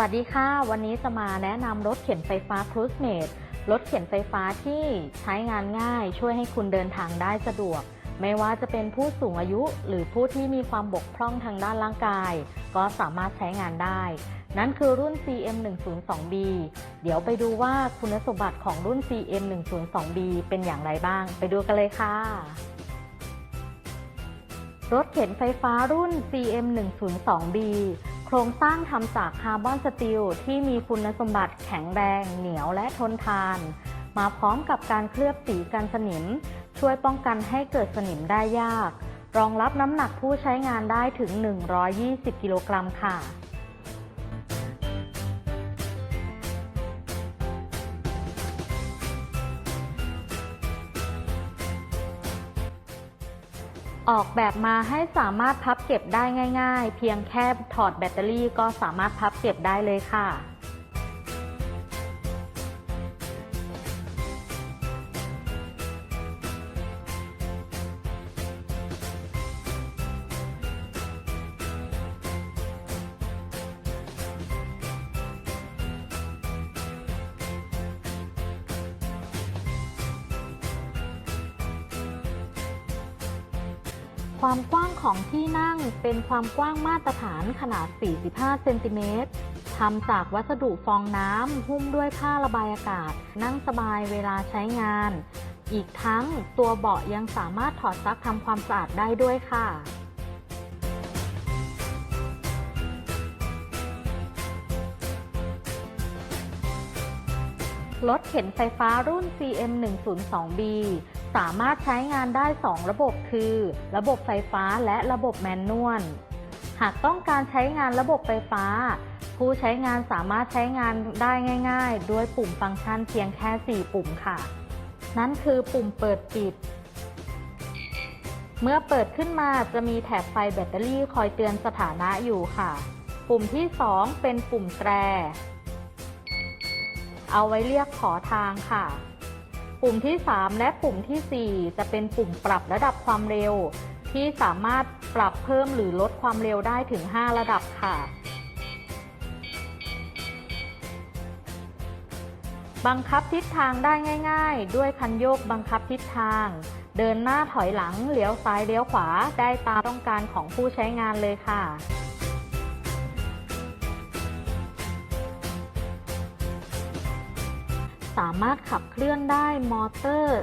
วัสดีค่ะ วันนี้จะมาแนะนำรถเข็นไฟฟ้า Cruise Mate รถเข็นไฟฟ้าที่ใช้งานง่าย ช่วยให้คุณเดินทางได้สะดวก ไม่ว่าจะเป็นผู้สูงอายุหรือผู้ที่มีความบกพร่องทางด้านร่างกาย ก็สามารถใช้งานได้ นั่นคือรุ่น CM102B เดี๋ยวไปดูว่าคุณสมบัติของรุ่น CM102B เป็นอย่างไรบ้าง ไปดูกันเลยค่ะรถเข็นไฟฟ้ารุ่น CM102B โครงสร้างทำจากคาร์บอนสตีลที่มีคุณสมบัติแข็งแรง เหนียวและทนทาน มาพร้อมกับการเคลือบสีกันสนิม ช่วยป้องกันให้เกิดสนิมได้ยาก รองรับน้ำหนักผู้ใช้งานได้ถึง 120 กิโลกรัมค่ะ ออกแบบมาให้สามารถพับเก็บได้ง่าย ๆ เพียงแค่ถอดแบตเตอรี่ก็สามารถพับเก็บได้เลยค่ะ ความกว้างของที่นั่งเป็นความกว้างมาตรฐานขนาด 45 เซนติเมตรทำจากวัสดุฟองน้ำหุ้มด้วยผ้าระบายอากาศ นั่งสบายเวลาใช้งาน อีกทั้งตัวเบาะยังสามารถถอดซักทำความสะอาดได้ด้วยค่ะรถเข็นไฟฟ้ารุ่น CM102B สามารถใช้งานได้ 2 ระบบคือ ระบบไฟฟ้าและระบบแมนนวล หากต้องการใช้งานระบบไฟฟ้า ผู้ใช้งานสามารถใช้งานได้ง่าย ๆ ด้วยปุ่มฟังก์ชันเพียงแค่ 4 ปุ่มค่ะ นั่นคือปุ่มเปิดปิด เมื่อเปิดขึ้นมาจะมีแถบไฟแบตเตอรี่คอยเตือนสถานะอยู่ค่ะ ปุ่มที่ 2 เป็นปุ่มแตร เอาไว้เรียกขอทางค่ะ ปุ่มที่ 3 และปุ่มทีสี่ 4 จะเป็นปุ่มปรับระดับความเร็ว ที่สามารถปรับเพิ่มหรือลดความเร็วได้ถึง 5 ระดับค่ะ บังคับทิศทางได้ง่าย ๆ ด้วยคันโยกบังคับทิศทาง เดินหน้าถอยหลังเลี้ยวซ้ายเลี้ยวขวาได้ตามต้องการของผู้ใช้งานเลยค่ะ สามารถขับเคลื่อนได้มอเตอร์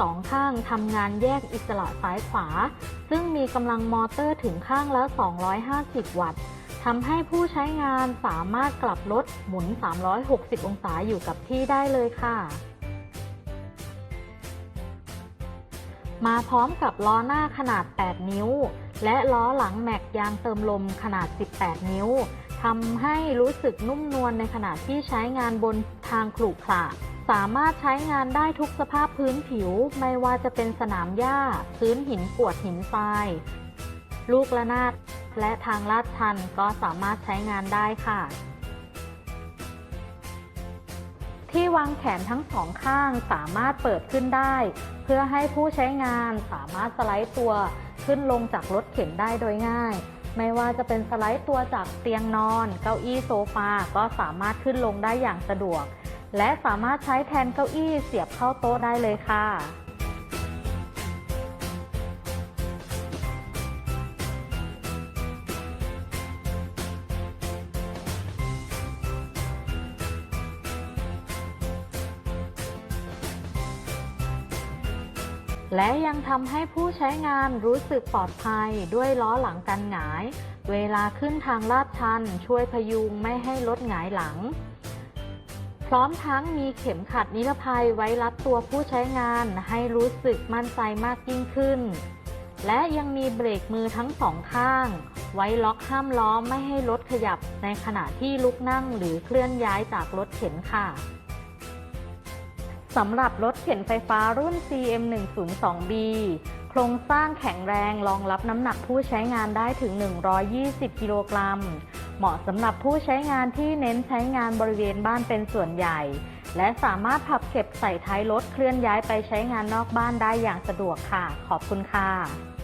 สองข้างทำงานแยกอิสระซ้ายขวา ซึ่งมีกำลังมอเตอร์ถึงข้างละ 250 วัตต์ทำให้ผู้ใช้งานสามารถกลับรถหมุน 360 องศาอยู่กับที่ได้เลยค่ะ มาพร้อมกับล้อหน้าขนาด 8 นิ้ว และล้อหลังแม็กยางเติมลมขนาด 18 นิ้ว ทำให้รู้สึกนุ่มนวลในขณะที่ใช้งานบนทางขรุขระสามารถใช้งานได้ทุกสภาพพื้นผิว ไม่ว่าจะเป็นสนามหญ้า พื้นหินกวดหินทราย ลูกระนาดและทางลาดชันก็สามารถใช้งานได้ค่ะ ที่วางแขนทั้งสองข้างสามารถเปิดขึ้นได้ เพื่อให้ผู้ใช้งานสามารถสไลด์ตัวขึ้นลงจากรถเข็นได้โดยง่าย ไม่ว่าจะเป็นสไลด์ตัวจากเตียงนอน เก้าอี้โซฟาก็สามารถขึ้นลงได้อย่างสะดวก และสามารถใช้แทนเก้าอี้เสียบเข้าโต๊ะได้เลยค่ะ และยังทำให้ผู้ใช้งานรู้สึกปลอดภัยด้วยล้อหลังกันหงาย เวลาขึ้นทางลาดชัน ช่วยพยุงไม่ให้รถหงายหลัง พร้อมทั้งมีเข็มขัดนิรภัยไว้รัดตัวผู้ใช้งานให้รู้สึกมั่นใจมากยิ่งขึ้น และยังมีเบรกมือทั้งสองข้าง ไว้ล็อกห้ามล้อไม่ให้รถขยับในขณะที่ลุกนั่งหรือเคลื่อนย้ายจากรถเข็นค่ะ สำหรับรถเข็นไฟฟ้ารุ่น CM102B โครงสร้างแข็งแรงรองรับน้ำหนักผู้ใช้งานได้ถึง 120 กิโลกรัม เหมาะสำหรับผู้ใช้งานที่เน้นใช้งานบริเวณบ้านเป็นส่วนใหญ่ และสามารถพับเก็บใส่ท้ายรถเคลื่อนย้ายไปใช้งานนอกบ้านได้อย่างสะดวกค่ะ ขอบคุณค่ะ